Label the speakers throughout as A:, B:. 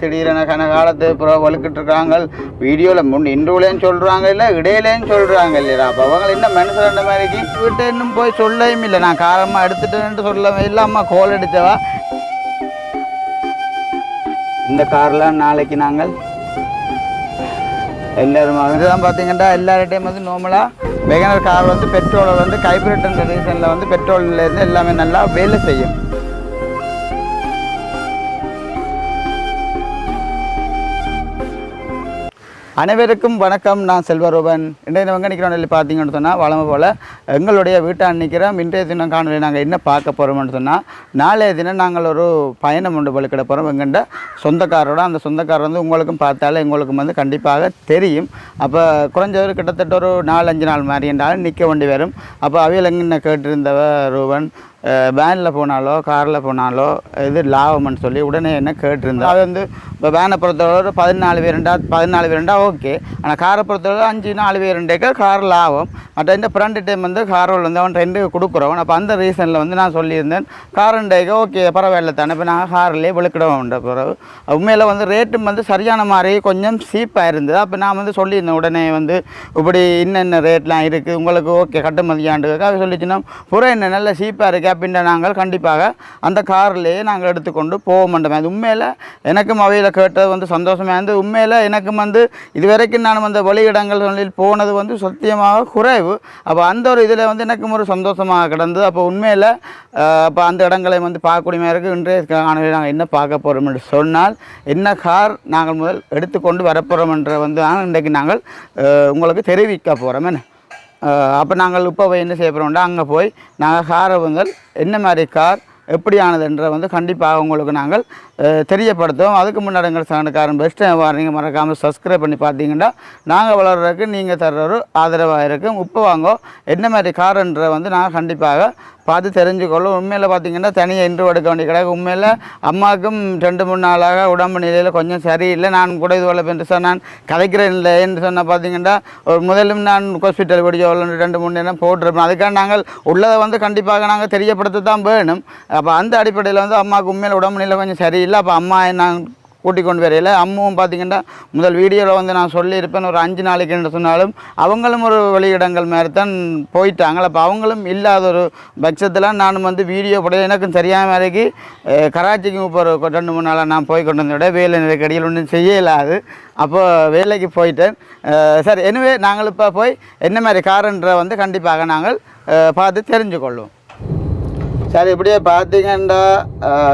A: திடீரென கன காலத்து வலுக்கிட்டு இருக்காங்க வீடியோவில் முன் இன்றுலேயும் சொல்கிறாங்க இல்லை இடையிலேயும் சொல்கிறாங்க இல்லையா அப்போ அவங்க என்ன மனசில் ரெண்டு மாதிரிக்கு வீட்டை இன்னும் போய் சொல்லவும் இல்லை. நான் காரமாக எடுத்துட்டேன்ட்டு சொல்லவே இல்லை. அம்மா கோல் அடித்தவா? இந்த கார்லாம் நாளைக்கு நாங்கள் எல்லாரும் இதுதான் பார்த்தீங்கன்னா எல்லார்டையும் வந்து நார்மலாக வெகனர் கார் வந்து பெட்ரோலை வந்து கைப்ரிட்டன் ரீசனில் வந்து பெட்ரோல்லேருந்து எல்லாமே நல்லா வேலை செய்யும். அனைவருக்கும் வணக்கம். நான் செல்வரூபன். இன்றைய தினம் எங்கே நிற்கிறோம் பார்த்தீங்கன்னு சொன்னால் வளமை போல் எங்களுடைய வீட்டை நிற்கிறோம் இன்றைய தினம் காணொலி நாங்கள் என்ன பார்க்க போகிறோம்னு சொன்னால் நாளைய தினம் நாங்கள் ஒரு பயணம் ஒன்று வலுக்கிட போகிறோம் எங்கள்கிட்ட சொந்தக்காரோட அந்த சொந்தக்காரர் வந்து உங்களுக்கும் பார்த்தாலே எங்களுக்கும் வந்து கண்டிப்பாக தெரியும். அப்போ குறைஞ்சவர் கிட்டத்தட்ட ஒரு நாலஞ்சு நாள் மாதிரி என்றாலும் நிற்க வேண்டி வரும். அப்போ அவையில் எங்கே கேட்டிருந்தவ ரூபன் வேனில் போனாலோ காரில் போனாலோ இது லாபம்னு சொல்லி உடனே என்ன கேட்டிருந்தோம் அது வந்து இப்போ வேனை பொறுத்தவரை பதினாலு பேருண்டா பதினாலு பேருண்டா ஓகே ஆனால் காரை பொறுத்தவரை அஞ்சு நாலு பேருண்டேக்க கார் லாபம். மற்ற இந்த ஃப்ரெண்டு டைம் வந்து காரோல் வந்து அவன் ரெண்டு கொடுக்குறோம் அப்போ அந்த ரீசனில் வந்து நான் சொல்லியிருந்தேன் காரண்டேக்க ஓகே பரவாயில்ல தானே. இப்போ நாங்கள் கார்லேயே விழுக்கிடவோன்ற பிறகு உண்மையில் வந்து ரேட்டும் வந்து சரியான மாதிரி கொஞ்சம் சீப்பாக இருந்தது. அப்போ நான் வந்து சொல்லியிருந்தேன் உடனே வந்து இப்படி இன்னென்ன ரேட்லாம் இருக்குது உங்களுக்கு ஓகே கட்டுமதியாண்டுக்காக அது சொல்லிச்சுன்னா புற என்ன நல்ல சீப்பாக இருக்குது அப்படின்ற நாங்கள் கண்டிப்பாக அந்த கார்லேயே நாங்கள் எடுத்துக்கொண்டு போக மாட்டோம் அது உண்மையில் எனக்கும் அவையில் கேட்டது வந்து சந்தோஷமாக இருந்து உண்மையில் எனக்கும் வந்து இதுவரைக்கும் நான் அந்த வெளியிடங்களில் போனது வந்து சத்தியமாக குறைவு. அப்போ அந்த ஒரு இதில் வந்து எனக்கும் ஒரு சந்தோஷமாக கிடந்தது. அப்போ உண்மையில் அப்போ அந்த இடங்களை வந்து பார்க்கக்கூடிய மாதிரி இன்றைய காணொலியில் நாங்கள் என்ன பார்க்க போகிறோம் என்று சொன்னால் என்ன கார் நாங்கள் முதல் எடுத்துக்கொண்டு வரப்போகிறோம் என்ற வந்து இன்றைக்கு நாங்கள் உங்களுக்கு தெரிவிக்க போகிறோம் என்ன? அப்போ நாங்கள் இப்போ போய் என்ன செய்ய போகிறோம்னா அங்கே போய் நாங்கள் காரவங்கள் என்ன மாதிரி கார் எப்படியானதுன்ற வந்து கண்டிப்பாக உங்களுக்கு நாங்கள் தெரியப்படுத்துவோம். அதுக்கு முன்னாடி எங்கள் சேனலுக்காரன் பெஸ்ட் நீங்கள் மறக்காமல் சப்ஸ்கிரைப் பண்ணி பார்த்தீங்கன்னா நாங்கள் வளர்கிறதுக்கு நீங்கள் தர்ற ஒரு ஆதரவாக இருக்கும். இப்போ வாங்கோ என்ன மாதிரி காருன்ற வந்து நாங்கள் கண்டிப்பாக பார்த்து தெரிஞ்சுக்கொள்ளும். உண்மையில் பார்த்தீங்கன்னா தனியாக இன்று எடுக்க வேண்டிய கிடையாது உண்மையில் அம்மாவுக்கும் ரெண்டு மூணு நாளாக உடம்பு நிலையில் கொஞ்சம் சரியில்லை. நான் கூட இது போல என்று நான் கதைக்கிறேன் இல்லை என்று சொன்னால் பார்த்தீங்கன்னா ஒரு முதலும் நான் ஹாஸ்பிட்டல் படிக்க ரெண்டு மூணு நேரம் போட்டிருப்பேன். அதுக்காக நாங்கள் உள்ளதை வந்து கண்டிப்பாக நாங்கள் தெரியப்படுத்த தான் வேணும். அப்போ அந்த அடிப்படையில் வந்து அம்மாவுக்கு உண்மையில் உடம்பு நிலை கொஞ்சம் சரியில்லை. அப்போ அம்மா நான் கூட்டிக் கொண்டு வரையில் அம்மாவும் பார்த்திங்கன்னா முதல் வீடியோவில் வந்து நான் சொல்லியிருப்பேன் ஒரு அஞ்சு நாளைக்குன்னு சொன்னாலும் அவங்களும் ஒரு வெளியிடங்கள் மாதிரி தான் போயிட்டாங்க. அப்போ அவங்களும் இல்லாத ஒரு பட்சத்தில் நானும் வந்து வீடியோ போட எனக்கும் சரியான மாதிரிக்கு கராச்சிக்கு இப்போ ஒரு ரெண்டு மூணு நாளாக நான் போய் கொண்டு வந்தோட வேலை நெருக்கடியில் ஒன்றும் செய்ய இயலாது அப்போ வேலைக்கு போயிட்டேன். சரி எனவே நாங்கள் இப்போ போய் என்ன மாதிரி காருன்ற வந்து கண்டிப்பாக நாங்கள் பார்த்து பார்த்து தெரிஞ்சுக்கொள்வோம். சரி இப்படியே பார்த்தீங்கன்னா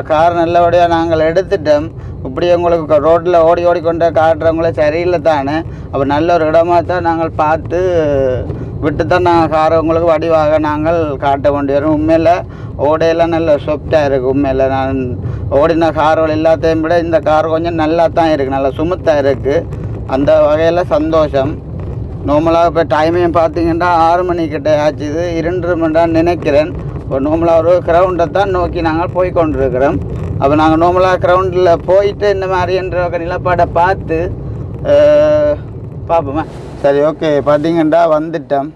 A: கார் நல்லபடியாக நாங்கள் எடுத்துட்டோம். இப்படி உங்களுக்கு ரோட்டில் ஓடி ஓடி கொண்டு காட்டுறவங்களே சரியில்லை தானே? அப்போ நல்ல ஒரு இடமா தான் நாங்கள் பார்த்து விட்டு தான் நாங்கள் காரை உங்களுக்கு வடிவாக நாங்கள் காட்ட வேண்டி வரும். உண்மையில் ஓடையெல்லாம் நல்ல சொப்டாக இருக்குது உண்மையில். நான் ஓடின கார்கள் எல்லாத்தையும் விட இந்த கார் கொஞ்சம் நல்லா தான் இருக்குது நல்லா சுமுத்தாக இருக்குது அந்த வகையில் சந்தோஷம். நார்மலாக இப்போ டைமையும் பார்த்தீங்கன்னா ஆறு மணிக்கிட்ட ஆச்சுது. இரண்டு மணி நினைக்கிறேன். இப்போ நார்மலாக ஒரு கிரவுண்டை தான் நோக்கி நாங்கள் போய் கொண்டிருக்கிறோம். அப்போ நாங்கள் நார்மலாக கிரவுண்டில் போயிட்டு இந்த மாதிரின்ற ஒரு நிலப்பாடை பார்த்து அஹ், பார்ப்போமா. சரி ஓகே பார்த்தீங்கன்னா வந்துட்டோம்.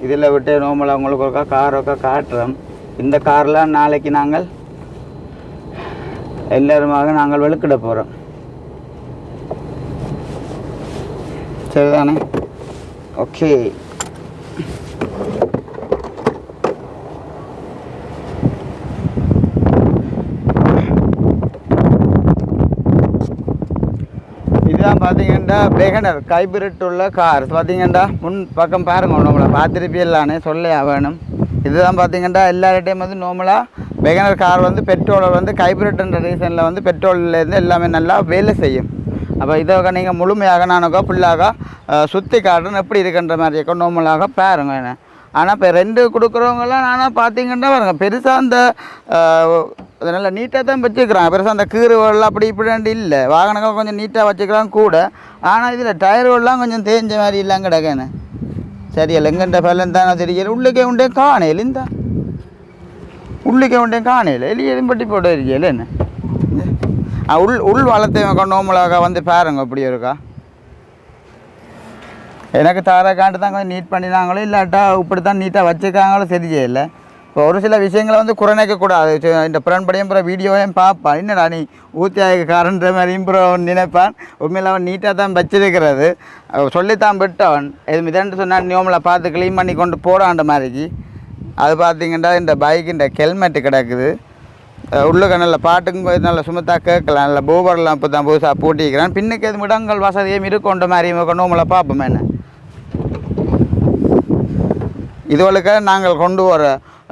A: இதில் விட்டு நார்மலாக உங்களுக்கு ஒருக்கா கார் ஒருக்கா காட்டுறோம். இந்த கார்லாம் நாளைக்கு நாங்கள் எல்லாருமாக நாங்கள் வெளுக்கிட போகிறோம் சரிதானே? ஓகே இதுதான் பார்த்தீங்கன்னா பெகனர் கைபிரிட் உள்ள கார். பார்த்தீங்கன்னா முன் பக்கம் பாருங்க நம்மளை பார்த்துருப்பீங்களானே சொல்லையா வேணும் இதுதான் பார்த்தீங்கன்னா எல்லார்டையும் வந்து நார்மலாக பெகனர் கார் வந்து பெட்ரோலை வந்து கைபிரிட்ன்ற ரீசனில் வந்து பெட்ரோல்லேருந்து எல்லாமே நல்லா வேலை செய்யும். அப்போ இதை நீங்கள் முழுமையாக நானுக்கோ ஃபுல்லாக சுற்றி காட்டுறேன். எப்படி இருக்குன்ற மாதிரி இருக்கும் நார்மலாக பாருங்க என்ன. ஆனால் இப்போ ரெண்டு கொடுக்குறவங்கலாம் ஆனால் பார்த்தீங்கன்னா பாருங்கள் பெருசாக அந்த அதனால் நீட்டாக தான் வச்சுக்கிறான். பெருசாக அந்த கீறுவெல்லாம் அப்படி இப்படி இல்லை. வாகனங்கள் கொஞ்சம் நீட்டாக வச்சுக்கிறான் கூட. ஆனால் இதில் டயர்கள்லாம் கொஞ்சம் தேஞ்ச மாதிரி இல்லாங்க கிடக்கேன்னு சரியில்லை எங்கெண்ட பலன் தானே தெரியல. உள்ளுக்கே உண்டே காணையில் இந்த. உள்ளுக்கே உண்டே காணையில். எலியதும் பட்டி போட்டு இருக்கல என்ன? உள் உள் வளர்த்தை நோமலாக வந்து பாருங்க அப்படி இருக்கா? எனக்கு தாரக்காண்டு தான் கொஞ்சம் நீட் பண்ணினாங்களோ இல்லாட்டா இப்படி தான் நீட்டாக வச்சுருக்காங்களோ தெரியல இப்போ ஒரு சில விஷயங்களை வந்து குறைநிக்கக்கூடாது இந்த புறன்படியும் பிற வீடியோவையும் பார்ப்பான். என்னடா நீ ஊத்தியாயக்காரன்ற மாதிரியும் புறம் நினைப்பான். உண்மையில் அவன் நீட்டாக தான் வச்சிருக்கிறது. அவன் சொல்லித்தான் விட்டவன். இது மிதண்டு சொன்னான் நியோமில் பார்த்து க்ளீன் பண்ணி கொண்டு போடாண்ட மாதிரிக்கு. அது பார்த்தீங்கன்னா இந்த பைக்கு இந்த ஹெல்மெட்டு கிடக்குது. உள்ளுக்க நல்ல பாட்டுக்கும் போய் நல்ல சுமத்தா கேட்கலாம். நல்ல பூபர்லாம் இப்போ தான் புதுசாக பூட்டிக்கிறான். பின்னுக்கு எது இடங்கள் வசதியும் இருக்குன்ற மாதிரியும் கொண்டு உங்களை பார்ப்போம் என்ன? இதுவளுக்கு நாங்கள் கொண்டு வர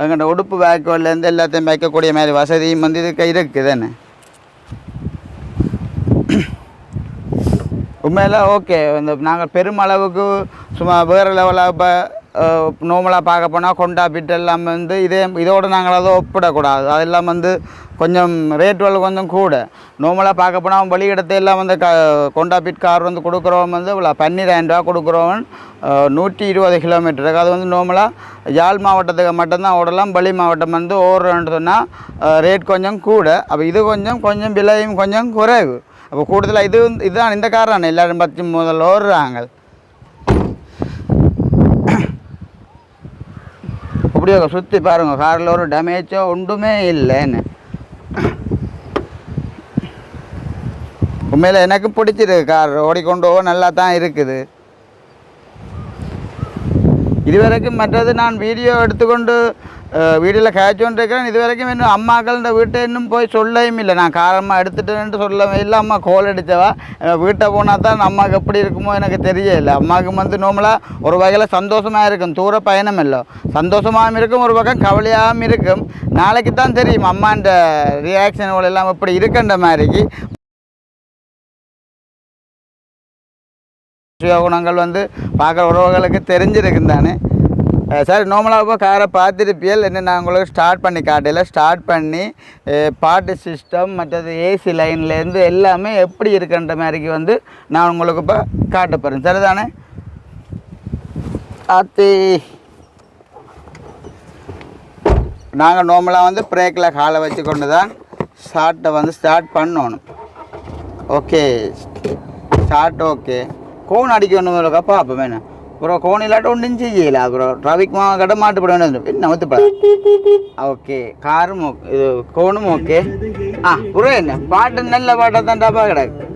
A: எங்கள்கிட்ட உடுப்பு பேக்கோலேருந்து எல்லாத்தையும் வைக்கக்கூடிய மாதிரி வசதியும் வந்து இதுக்கு இருக்குதுன்னு உண்மையில் ஓகே இந்த நாங்கள் பெருமளவுக்கு சும்மா வேறு லெவலாக இப்போ நார்மலாக பார்க்க போனால் கொண்டா பிட் எல்லாம் வந்து இதே இதோடு நாங்கள் அதை ஒப்பிடக்கூடாது. அதெல்லாம் வந்து கொஞ்சம் ரேட் வந்து கொஞ்சம் கூட. நார்மலாக பார்க்க போனால் வெளியிடத்தை எல்லாம் வந்து க கொண்டா பிட் கார் வந்து கொடுக்குறவன் வந்து இவ்வளோ பன்னிரெண்டு ரூபா கொடுக்குறவன் நூற்றி இருபது கிலோமீட்டருக்கு அது வந்து நார்மலாக யாழ் மாவட்டத்துக்கு மட்டும்தான் ஓடலாம். வெளி மாவட்டம் வந்து ஓடுறோன்னு சொன்னால் ரேட் கொஞ்சம் கூட. அப்போ இது கொஞ்சம் கொஞ்சம் விலையும் கொஞ்சம் குறைவு. அப்போ கூடுதலாக இது வந்து- இதுதான் இந்த காரணம். எல்லாரும் பற்றி முதல்ல ஓடுறாங்க. அப்படியே சுற்றி பாருங்க காரில் ஒரு டேமேஜோ ஒன்றுமே இல்லைன்னு. உண்மையில் எனக்கு பிடிச்சிருக்கு கார் ஓடிக்கொண்டு போக நல்லா தான் இருக்குது. இதுவரைக்கும் மற்றது நான் வீடியோ எடுத்துக்கொண்டு வீட்டில் கேட்சோன்னு இது வரைக்கும் இன்னும் அம்மாக்கள் வீட்டை இன்னும் போய் சொல்லவும் இல்லை நான் காரமாக எடுத்துட்டேன்ட்டு சொல்லவே இல்லை அம்மா கோல் அடித்தவா வீட்டை போனால் தான் அம்மாவுக்கு எப்படி இருக்குமோ எனக்கு தெரியல அம்மாவுக்கு வந்து நார்மலாக ஒரு வகையில் சந்தோஷமாக இருக்கும் தூர பயணம் இல்லை சந்தோஷமாகவும் இருக்கும் ஒரு பக்கம் கவலையாகவும் இருக்கும் நாளைக்கு தான் தெரியும் அம்மான்ற ரியாக்ஷன் எல்லாம் எப்படி இருக்குன்ற மாதிரிக்கு சுய குணங்கள் வந்து பார்க்குற உறவுகளுக்கு தெரிஞ்சிருக்குந்தானே சார் நார்மலாக இப்போ காரை பார்த்துருப்பியல். என்ன நான் உங்களுக்கு ஸ்டார்ட் பண்ணி காட்டையில் ஸ்டார்ட் பண்ணி பாட்டு சிஸ்டம் மற்றது ஏசி லைன்லேருந்து எல்லாமே எப்படி இருக்குன்ற மாதிரிக்கு வந்து நான் உங்களுக்கு இப்போ காட்ட போகிறேன் சரிதானே? ஆத்தி. நாங்கள் நார்மலாக வந்து பிரேக்கில் காலை வச்சு கொண்டு தான் ஸ்டார்ட்டை வந்து ஸ்டார்ட் பண்ணணும். ஓகே ஸ்டார்ட் ஓகே கோன் அடிக்கணும் இருக்கா? பார்ப்போம் வேணும் அப்புறம் கோன் இல்லாட்ட ஒன்றும் செய்யல ப்ரோ டிராஃபிக் மா கடை மாட்டுப்பட வேண்டியது என்ன நவுத்துப்பட ஓகே காரும் ஓகே இது கோனும் ஓகே ஆ ப்ரோ என்ன பாட்டு நல்ல பாட்டாக தான் டப்பா கிடக்கு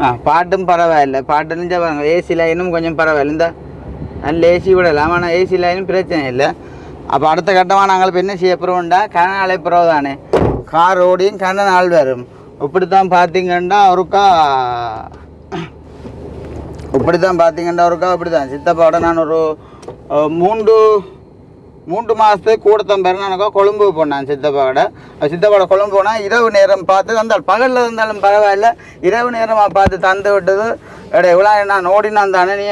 A: ஆ பாட்டும் பரவாயில்ல பாட்டு நினைச்சா பாருங்க ஏசி லைனும் கொஞ்சம் பரவாயில்ல இந்த நல்ல ஏசி விடலாம் ஆனால் ஏசி லைனும் பிரச்சனை இல்லை அப்போ அடுத்த கட்டமாக நாங்கள் இப்போ என்ன செய்ய போகிறோம்டா கன நாளை பிறகு தானே கார் ஓடியும் கன நாள் வரும் இப்படி தான் பார்த்தீங்கன்னா ஒருக்கா இப்படி தான் பார்த்தீங்கன்னா ஒருக்கா இப்படி தான் சித்தப்பாவோட நான் ஒரு மூன்று மூன்று மாதத்துக்கு கூட பேர் நான் கொழும்பு போனேன் சித்தப்பாவோட சித்தப்பாவோட கொழும்பு போனால் இரவு நேரம் பார்த்து தந்தால் பகலில் இருந்தாலும் பரவாயில்ல. இரவு நேரமாக பார்த்து தந்து விட்டது. எடே இவ்வளோ நான் ஓடினான் தானே நீ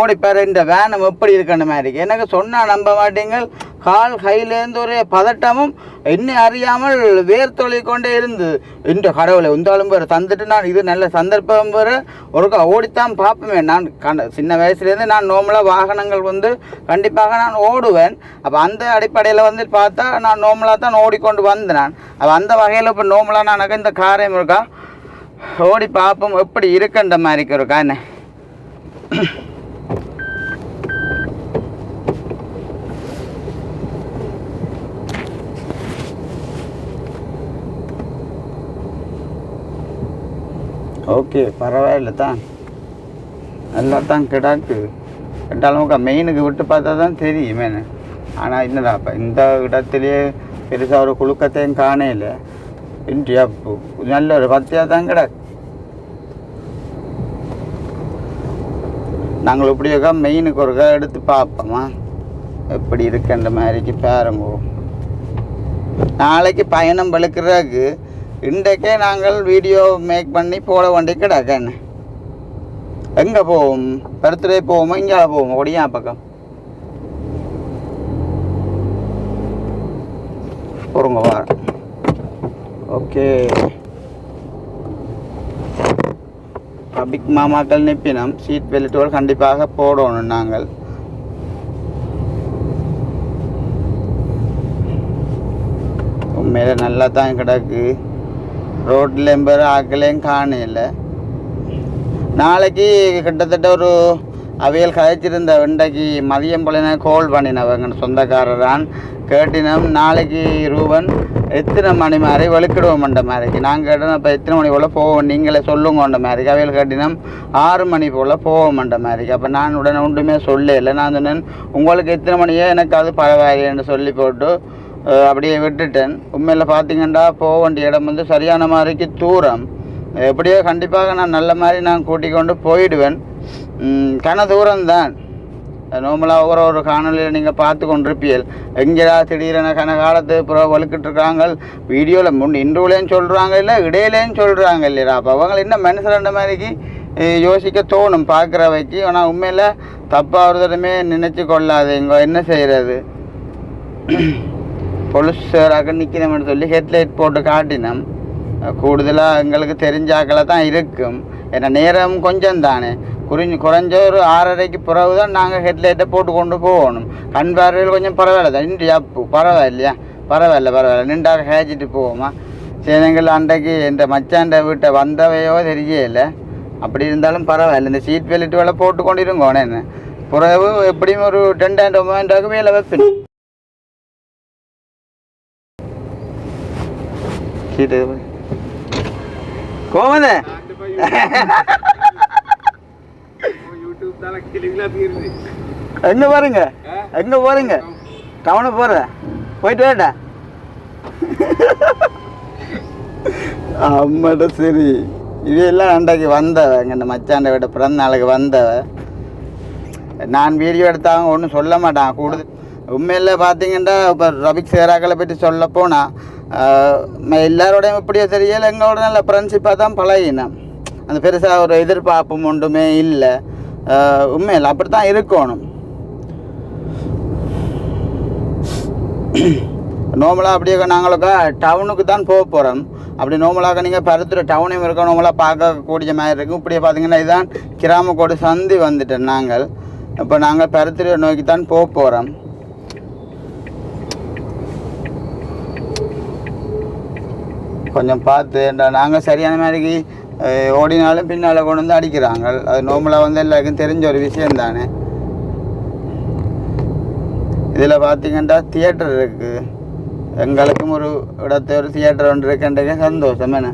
A: ஓடிப்பார் இந்த வேனம் எப்படி இருக்கணும் மாதிரி எனக்கு சொன்னால் நம்ப மாட்டீங்கள். கால் கையிலேருந்து ஒரு பதட்டமும் என்னை அறியாமல் வேர்த்தொழி கொண்டே இருந்தது. இன்று கடவுளை உந்தாலும் பெற தந்துட்டு நான் இது நல்ல சந்தர்ப்பம் பெற ஒருக்கா ஓடித்தான் பார்ப்பேன் நான் கண்ட சின்ன வயசுலேருந்து நான் நார்மலாக வாகனங்கள் வந்து கண்டிப்பாக நான் ஓடுவேன். அப்போ அந்த அடிப்படையில் வந்து பார்த்தா நான் நார்மலாக தான் ஓடிக்கொண்டு வந்தேன் நான். அப்போ அந்த வகையில் இப்போ நார்மலாக நான் இந்த காரையும் இருக்கா? ஓடி பார்ப்போம். எப்படி இருக்குன்ற மாதிரி இருக்கா என்ன? ஓகே பரவாயில்ல தான். நல்லா தான் கிடாக்கு. ரெண்டாலும் மெயினுக்கு விட்டு பார்த்தா தான் தெரியும் மெயின் ஆனால் என்னடா இப்போ இந்த இடத்துலையே பெருசாக ஒரு குழுக்கத்தையும் காணையில் இன்றியா நல்ல ஒரு பத்தியாக தான் கிடக்கு. நாங்கள் இப்படியோக்கா மெயினுக்கு ஒருக்கா எடுத்து பார்ப்போமா? எப்படி இருக்குன்ற மாதிரிக்கு பாருங்க. நாளைக்கு பயணம் வெளுக்கிறதுக்கு இன்றைக்கே நாங்கள் வீடியோ மேக் பண்ணி போட வேண்டி கிடக்கண்ணே எங்கே போவோம்? பர்த்டே போவோமா? இங்கே போவோம்? ஒடியா பக்கம்? பொறுங்க வார ஓகே. பபிக் மாமாக்கள் நிப்பினம். சீட் பெல்ட்டுகள் கண்டிப்பாக போடணும் நாங்கள். உண்மையில நல்லா தான் கிடக்கு. ரோட்டில் எம்பேர் ஆக்களையும் காணையில் நாளைக்கு கிட்டத்தட்ட ஒரு அவையல் கதைச்சிருந்த இன்றைக்கு மதியம் போல கோல் பண்ணினவங்க சொந்தக்காரரான் கேட்டினோம் கேட்டினம். நாளைக்கு ரூபன் எத்தனை மணி மாதிரி வெளுக்கிடுவோம்ன்ற மாதிரிக்கு. நாங்கள் கேட்டோம் அப்போ எத்தனை மணி போல் போவோம்? நீங்களே சொல்லுங்கன்ற மாதிரிக்கு. அவையில் கேட்டினம் ஆறு மணி போல் போவோம்ன்ற மாதிரிக்கு. அப்போ நான் உடனே ஒன்றுமே சொல்லல. நான் சொன்னேன் உங்களுக்கு எத்தனை மணியோ எனக்கு அது பரவாயில்லைன்னு சொல்லி போட்டு அப்படியே விட்டுட்டேன். உண்மையில் பார்த்தீங்கன்னா போக வேண்டிய இடம் வந்து சரியான மாதிரிக்கு தூரம். எப்படியோ கண்டிப்பாக நான் நல்ல மாதிரி நான் கூட்டிக் கொண்டு போயிடுவேன். கன தூரம்தான். நார்மலாக ஒவ்வொரு ஒரு காணொலியில் நீங்கள் பார்த்து கொண்டிருப்பீர்கள். எங்கேடா திடீரென கன காலத்து புற வலுக்கிட்டு இருக்காங்க. வீடியோவில் முன் இன்றுலேயும் சொல்கிறாங்க இல்லை இடையிலேயும் சொல்கிறாங்க இல்லையா அப்போ அவங்க என்ன மனுஷன் மாதிரிக்கு யோசிக்க தோணும் பார்க்குற வைக்கு ஆனால் உண்மையில் தப்பாக ஒரு தடமே நினச்சி இங்கே என்ன செய்கிறது பொலிசாராக நிற்கணும்னு சொல்லி ஹெட்லைட் போட்டு காட்டினோம். கூடுதலாக எங்களுக்கு தெரிஞ்சாக்களை தான் இருக்கும். ஏன்னா நேரம் கொஞ்சம் தானே குறிஞ்சு குறைஞ்ச ஒரு ஆறரைக்கு பிறகு தான் நாங்கள் ஹெட்லைட்டை போட்டு கொண்டு போகணும். கண் பார்வையில் கொஞ்சம் பரவாயில்ல. தான் நின்று அப்பு பரவாயில்லையா? பரவாயில்ல பரவாயில்ல. நின்றாக ஹேச்சிட்டு போவோமா? சேனங்கள் அன்றைக்கு இந்த மச்சாண்ட வீட்டை வந்தவையோ தெரியல. அப்படி இருந்தாலும் பரவாயில்ல. இந்த சீட் பெல்ட் வேலை போட்டு கொண்டு இருங்கோனே பிறகு எப்படியும் ஒரு ரெண்டாயிரம் ரூபாய்க்கு மேலே வைப்பேன் கீட்டு கோமத. எங்க போறீங்க? எங்க போறீங்க? டவுனு போற. போயிட்டு வேட்டா அம்மாட்ட சரி. இவையெல்லாம் அன்றைக்கு வந்தவ எங்கள் மச்சாண்ட விட பிறந்த நாளுக்கு வந்தவ. நான் வீடியோ எடுத்தாங்க ஒன்றும் சொல்ல மாட்டான். கூடுதல் உண்மையில் பார்த்தீங்கன்னா இப்போ ரபிக் சேராக்களை பற்றி சொல்ல போனால் எல்லாரோடையும் இப்படியே தெரியல எங்களோட நல்ல ஃப்ரெண்ட்ஷிப்பாக தான் பழகினேன் அந்த பெருசாக ஒரு எதிர்பார்ப்பும் ஒன்றுமே இல்லை. உண்மையில் அப்படி தான் இருக்கணும். நோமலாக அப்படியே நாங்களுக்கா டவுனுக்கு தான் போக போகிறோம் அப்படி நோமலாக நீங்கள் பருத்துற டவுனையும் இருக்க நோமலாக பார்க்கக்கூடிய மாதிரி இருக்கும். இப்படியே பார்த்தீங்கன்னா இதுதான் கிராமக்கோடு சந்தி வந்துட்டோம் நாங்கள். இப்போ நாங்கள் பருத்துற நோக்கி தான் போக போகிறோம் கொஞ்சம் பார்த்து நாங்கள் சரியான மாதிரிக்கு ஓடினாலும் பின்னால் கொண்டு வந்து அடிக்கிறாங்க. அது நார்மலாக வந்து எல்லாருக்கும் தெரிஞ்ச ஒரு விஷயம் தானே. இதில் பார்த்தீங்கன்னா தியேட்டர் இருக்குது எங்களுக்கும் ஒரு இடத்த ஒரு தியேட்டர் ஒன்று இருக்குன்றதே சந்தோஷம் என்ன?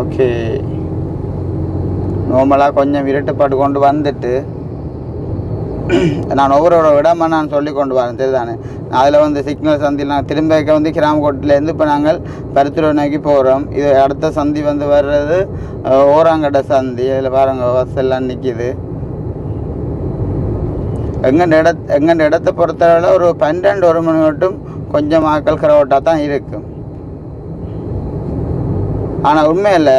A: ஓகே. நார்மலாக கொஞ்சம் இருட்டுப்பாட்டு கொண்டு வந்துட்டு நான் ஒவ்வொரு இடமா நான் சொல்லி கொண்டு வரேன் சரிதானே அதில் வந்து சிக்னல் சந்தியில் திரும்ப வந்து கிராமக்கோட்டிலேருந்து இப்போ நாங்கள் பருத்துறை நோக்கி போகிறோம் இது அடுத்த சந்தி வந்து வர்றது ஓராங்கடை சந்தி. அதில் பாருங்க பஸ் எல்லாம் நிற்கிது எங்கள் இட எங்கள் இடத்தை பொறுத்தளவில் ஒரு பன்னெண்டு ஒரு மணி மட்டும் கொஞ்சம் ஆக்கள் கிரவட்டாக தான் இருக்கும். ஆனால் உண்மையில்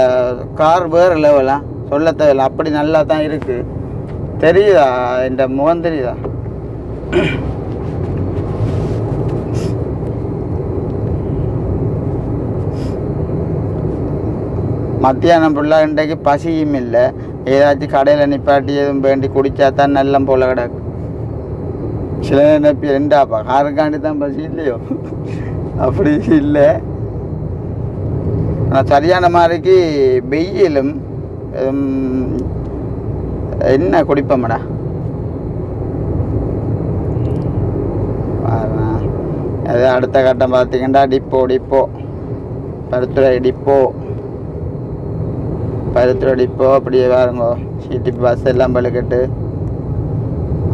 A: கார் வேறு லெவலாம் சொல்ல தேவையில்ல. அப்படி நல்லா தான் இருக்குது தெரியுதா? இந்த முகம் தெரியுதா? மத்தியானம் ஃபுல்லாக இன்றைக்கு பசியும் இல்லை. ஏதாச்சும் கடையில் நிப்பாட்டி எதுவும் வேண்டி குடித்தா தான் நல்லம் போல கிடக்கு. சில நினைப்பி ரெண்டாப்பா காருக்காண்டி தான் பசி இல்லையோ? அப்படி இல்லை. ஆனால் சரியான மாதிரிக்கு வெயிலும் என்ன குடிப்போம்டா? அது அடுத்த கட்டம் பார்த்தீங்கன்னா depot depot. Paruthithurai depot. Paruthithurai depot அப்படியே பாருங்க சிட்டி பஸ் எல்லாம் பழுக்கட்டு.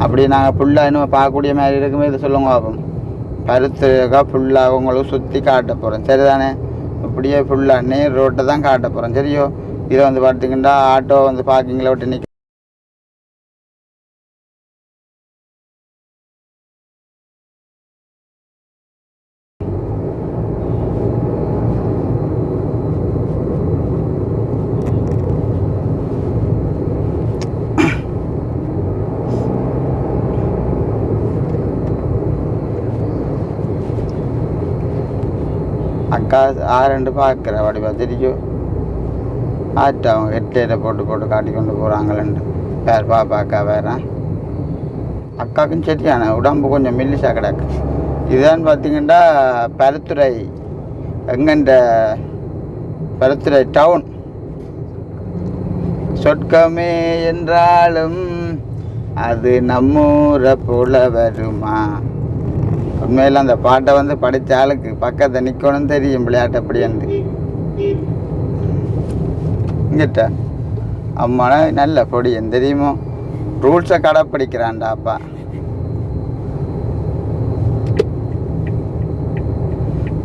A: அப்படியே நாங்கள் ஃபுல்லாக இன்னும் பார்க்கக்கூடிய மாதிரி இருக்குமே இதை சொல்லுங்க பார்ப்போம் பருத்துறைக்கா ஃபுல்லாக உங்களுக்கு சுற்றி காட்ட போகிறோம் சரிதானே? அப்படியே ஃபுல்லாக நேர் ரோட்டை தான் காட்ட போகிறோம் சரியோ? இதை வந்து பார்த்தீங்கன்னா ஆட்டோ வந்து பார்க்கிங்கில் விட்டு நிற்க அக்கா ஆரண்டு பார்க்குற வடிவா தெரியும் ஆட்டு அவங்க ஹெட்லைட்டை போட்டு போட்டு காட்டி கொண்டு போகிறாங்களேன்ட்டு பேர் பாப்பா அக்கா வேற அக்காவுக்கும் சரியான உடம்பு கொஞ்சம் மெல்லிசா கிடக்கு இதுதான் பார்த்தீங்கன்னா பருத்துறை எங்கண்ட பருத்துறை டவுன் சொர்க்கமே என்றாலும் அது நம்மூரை போல வருமா உண்மையில் அந்த பாட்டை வந்து படித்த ஆளுக்கு பக்கத்தை நிற்கணும் தெரியும் விளையாட்டு அப்படின்ட்டு இங்கிட்ட அம்மானா நல்ல பொடியன் தெரியுமோ? ரூல்ஸை கடைப்பிடிக்கிறான்டா அப்பா.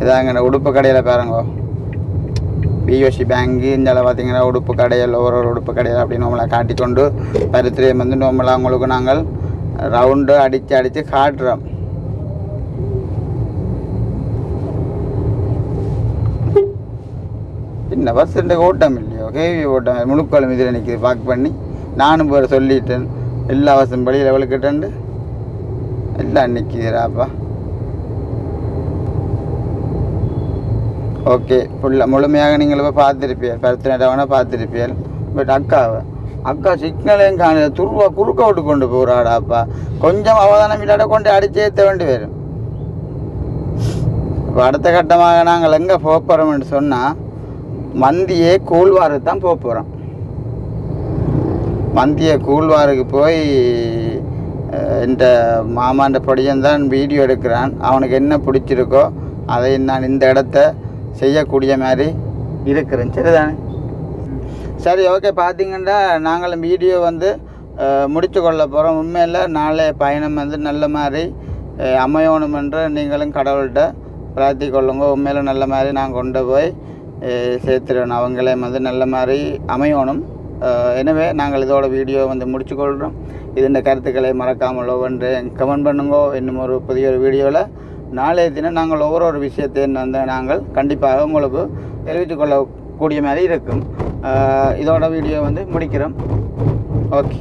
A: இதாங்க உடுப்பு கடையில் பாருங்கோ. பிஓசி பேங்கு இந்தால பார்த்தீங்கன்னா உடுப்பு கடையில் ஒரு ஒரு உடுப்பு கடையில் அப்படின்னு நம்மளை காட்டிக்கொண்டு பரித்திரியம் வந்து நம்மளை அவங்களுக்கு நாங்கள் ரவுண்டு அடித்து அடித்து காட்டுறோம். என்ன பஸ் ஓட்டம் இல்லையோ? கேவி ஓட்டம் முழுக்கோளம் இதில் நிற்கிது பார்க் பண்ணி நானும் போய் சொல்லிட்டேன். எல்லா பஸ்ஸும் படியில் லெவலுக்கிட்டேன் எல்லாம் நிற்கிதுராப்பா ஓகே ஃபுல்லாக முழுமையாக நீங்கள் போய் பார்த்துருப்பீர்கள். பருத்தின டவுனை பட் அக்காவை. அக்கா சிக்னலையும் காணல துருவா குறுக்க விட்டு கொண்டு போகிறாடாப்பா கொஞ்சம் அவதானம் இல்லாட கொண்டு அடிச்சு ஏற்ற வேண்டி வரும். இப்போ அடுத்த கட்டமாக நாங்கள் எங்கே போகிறோம்னு சொன்னால் மந்தியே கூழ்வாருக்கு தான் போக போகிறோம் மந்திய கூழ்வாருக்கு போய் இந்த மாமாண்ட படியந்தான் வீடியோ எடுக்கிறான். அவனுக்கு என்ன பிடிச்சிருக்கோ அதை நான் இந்த இடத்த செய்யக்கூடிய மாதிரி இருக்கிறேன். சரிதானே? சரி ஓகே. பார்த்தீங்கன்னா நாங்களும் வீடியோ வந்து முடித்து கொள்ள போகிறோம் உண்மையில் நாளைய பயணம் வந்து நல்ல மாதிரி அமையணும் என்று நீங்களும் கடவுள்கிட்ட பிரார்த்தி கொள்ளுங்க. உண்மையில் நல்ல மாதிரி நாங்கள் கொண்டு போய் சேர்த்துடணும் அவங்களே வந்து நல்ல மாதிரி அமையணும். எனவே நாங்கள் இதோட வீடியோ வந்து முடிச்சுக்கொள்கிறோம். இது இந்த கருத்துக்களை மறக்காமல் ஒவ்வொன்று கமெண்ட் பண்ணுங்கோ இன்னும் ஒரு புதிய ஒரு வீடியோவில் நாளைய தினம் நாங்கள் ஒவ்வொரு ஒரு விஷயத்தையும் வந்து நாங்கள் கண்டிப்பாக உங்களுக்கு தெரிவித்துக் கொள்ளக்கூடிய மாதிரி இருக்கும். இதோட வீடியோ வந்து முடிக்கிறோம். ஓகே